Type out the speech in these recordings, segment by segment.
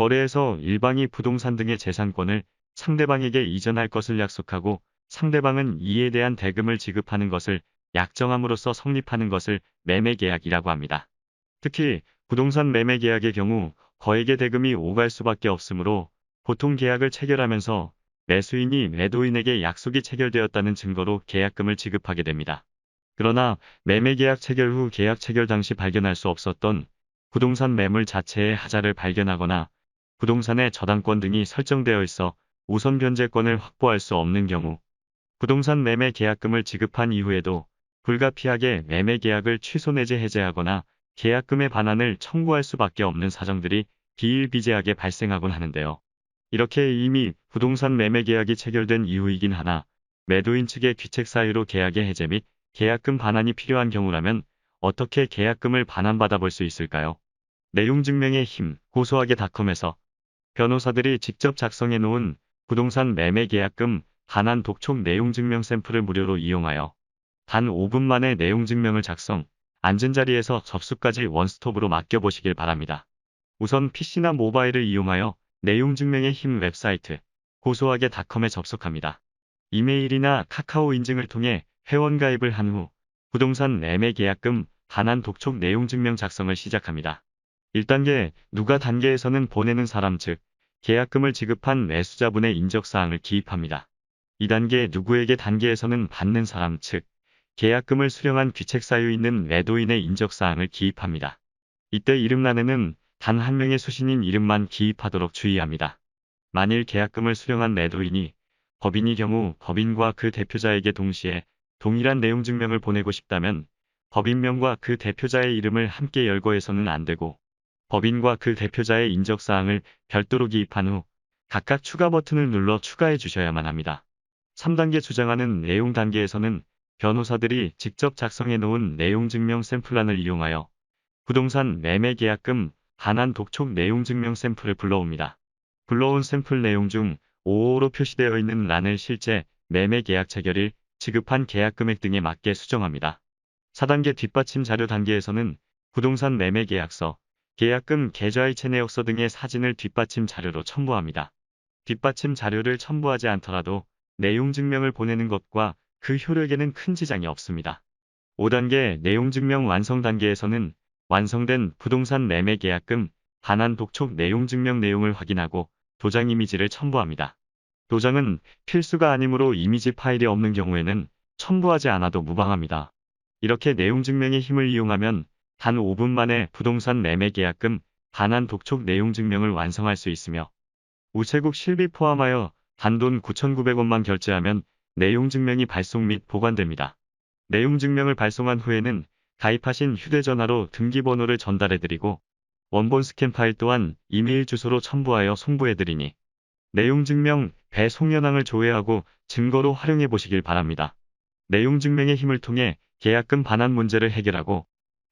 거래에서 일방이 부동산 등의 재산권을 상대방에게 이전할 것을 약속하고 상대방은 이에 대한 대금을 지급하는 것을 약정함으로써 성립하는 것을 매매계약이라고 합니다. 특히 부동산 매매계약의 경우 거액의 대금이 오갈 수밖에 없으므로 보통 계약을 체결하면서 매수인이 매도인에게 약속이 체결되었다는 증거로 계약금을 지급하게 됩니다. 그러나 매매계약 체결 후 계약 체결 당시 발견할 수 없었던 부동산 매물 자체의 하자를 발견하거나 부동산의 저당권 등이 설정되어 있어 우선 변제권을 확보할 수 없는 경우 부동산 매매 계약금을 지급한 이후에도 불가피하게 매매 계약을 취소 내지 해제하거나 계약금의 반환을 청구할 수밖에 없는 사정들이 비일비재하게 발생하곤 하는데요. 이렇게 이미 부동산 매매 계약이 체결된 이후이긴 하나 매도인 측의 귀책 사유로 계약의 해제 및 계약금 반환이 필요한 경우라면 어떻게 계약금을 반환받아 볼 수 있을까요? 내용 증명의 힘, 고소하게 닷컴에서 변호사들이 직접 작성해 놓은 부동산 매매 계약금 반환 독촉 내용 증명 샘플을 무료로 이용하여 단 5분 만에 내용 증명을 작성, 앉은 자리에서 접수까지 원스톱으로 맡겨보시길 바랍니다. 우선 PC나 모바일을 이용하여 내용 증명의 힘 웹사이트 고소하게 닷컴에 접속합니다. 이메일이나 카카오 인증을 통해 회원 가입을 한 후 부동산 매매 계약금 반환 독촉 내용 증명 작성을 시작합니다. 1단계 누가 단계에서는 보내는 사람 즉 계약금을 지급한 매수자분의 인적사항을 기입합니다. 2단계 누구에게 단계에서는 받는 사람 즉 계약금을 수령한 귀책 사유 있는 매도인의 인적사항을 기입합니다. 이때 이름란에는 단 한 명의 수신인 이름만 기입하도록 주의합니다. 만일 계약금을 수령한 매도인이 법인이 경우 법인과 그 대표자에게 동시에 동일한 내용 증명을 보내고 싶다면 법인명과 그 대표자의 이름을 함께 열거해서는 안 되고 법인과 그 대표자의 인적사항을 별도로 기입한 후 각각 추가 버튼을 눌러 추가해 주셔야만 합니다. 3단계 주장하는 내용 단계에서는 변호사들이 직접 작성해 놓은 내용 증명 샘플란을 이용하여 부동산 매매 계약금 반환 독촉 내용 증명 샘플을 불러옵니다. 불러온 샘플 내용 중 5호로 표시되어 있는 란을 실제 매매 계약 체결일 지급한 계약 금액 등에 맞게 수정합니다. 4단계 뒷받침 자료 단계에서는 부동산 매매 계약서, 계약금 계좌이체 내역서 등의 사진을 뒷받침 자료로 첨부합니다. 뒷받침 자료를 첨부하지 않더라도 내용 증명을 보내는 것과 그 효력에는 큰 지장이 없습니다. 5단계 내용 증명 완성 단계에서는 완성된 부동산 매매 계약금 반환 독촉 내용 증명 내용을 확인하고 도장 이미지를 첨부합니다. 도장은 필수가 아니므로 이미지 파일이 없는 경우에는 첨부하지 않아도 무방합니다. 이렇게 내용 증명의 힘을 이용하면 단 5분 만에 부동산 매매 계약금 반환 독촉 내용 증명을 완성할 수 있으며 우체국 실비 포함하여 단돈 9,900원만 결제하면 내용 증명이 발송 및 보관됩니다. 내용 증명을 발송한 후에는 가입하신 휴대전화로 등기번호를 전달해드리고 원본 스캔 파일 또한 이메일 주소로 첨부하여 송부해드리니 내용 증명 배송 현황을 조회하고 증거로 활용해 보시길 바랍니다. 내용 증명의 힘을 통해 계약금 반환 문제를 해결하고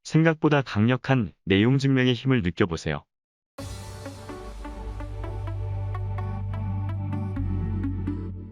생각보다 강력한 내용 증명의 힘을 느껴보세요.